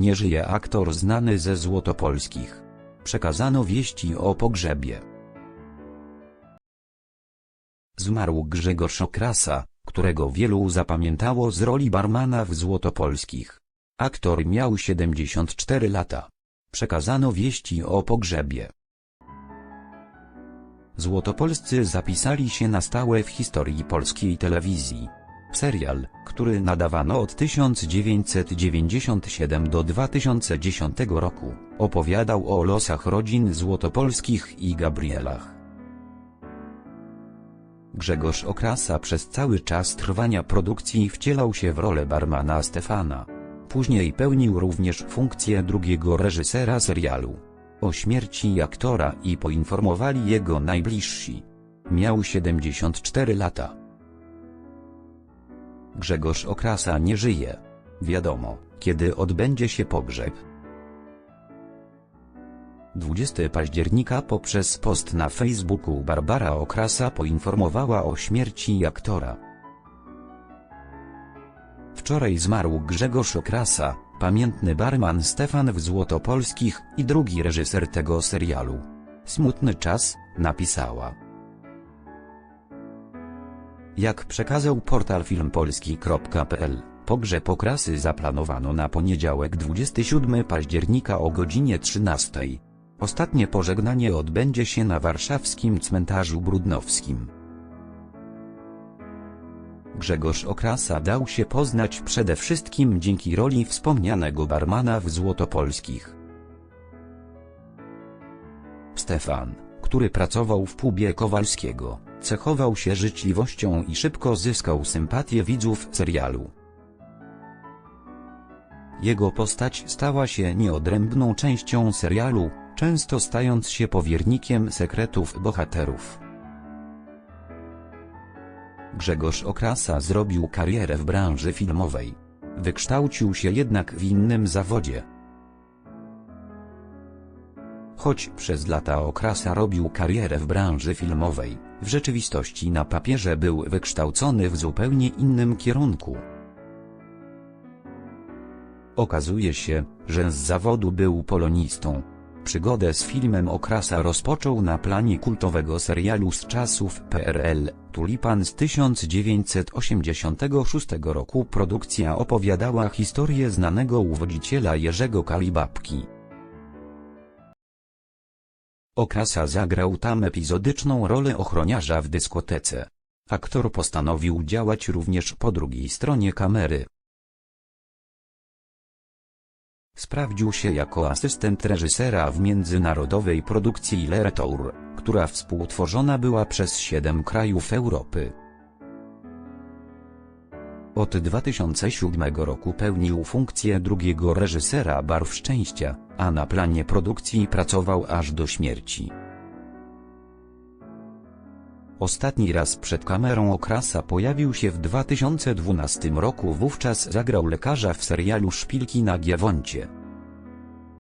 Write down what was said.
nie żyje aktor znany ze Złotopolskich. Przekazano wieści o pogrzebie. Zmarł Grzegorz Okrasa, którego wielu zapamiętało z roli barmana w Złotopolskich. Aktor miał 74 lata. Przekazano wieści o pogrzebie. Złotopolscy zapisali się na stałe w historii polskiej telewizji. Serial, który nadawano od 1997 do 2010 roku, opowiadał o losach rodzin Złotopolskich i Gabrielach. Grzegorz Okrasa przez cały czas trwania produkcji wcielał się w rolę barmana Stefana. Później pełnił również funkcję drugiego reżysera serialu. O śmierci aktora i poinformowali jego najbliżsi. Miał 74 lata. Grzegorz Okrasa nie żyje. Wiadomo, kiedy odbędzie się pogrzeb. 20 października poprzez post na Facebooku Barbara Okrasa poinformowała o śmierci aktora. Wczoraj zmarł Grzegorz Okrasa, pamiętny barman Stefan w Złotopolskich i drugi reżyser tego serialu. Smutny czas, napisała. Jak przekazał portal filmpolski.pl, pogrzeb Okrasy zaplanowano na poniedziałek 27 października o godzinie 13. Ostatnie pożegnanie odbędzie się na warszawskim cmentarzu brudnowskim. Grzegorz Okrasa dał się poznać przede wszystkim dzięki roli wspomnianego barmana w Złotopolskich. Stefan, który pracował w pubie Kowalskiego, cechował się życzliwością i szybko zyskał sympatię widzów serialu. Jego postać stała się nieodrębną częścią serialu, często stając się powiernikiem sekretów bohaterów. Grzegorz Okrasa zrobił karierę w branży filmowej. Wykształcił się jednak w innym zawodzie. Choć przez lata Okrasa robił karierę w branży filmowej, w rzeczywistości na papierze był wykształcony w zupełnie innym kierunku. Okazuje się, że z zawodu był polonistą. Przygodę z filmem Okrasa rozpoczął na planie kultowego serialu z czasów PRL, Tulipan z 1986 roku. Produkcja opowiadała historię znanego uwodziciela Jerzego Kalibabki. Okrasa zagrał tam epizodyczną rolę ochroniarza w dyskotece. Aktor postanowił działać również po drugiej stronie kamery. Sprawdził się jako asystent reżysera w międzynarodowej produkcji Le Retour, która współtworzona była przez siedem krajów Europy. Od 2007 roku pełnił funkcję drugiego reżysera Barw Szczęścia, a na planie produkcji pracował aż do śmierci. Ostatni raz przed kamerą Okrasa pojawił się w 2012 roku wówczas zagrał lekarza w serialu Szpilki na Giewoncie.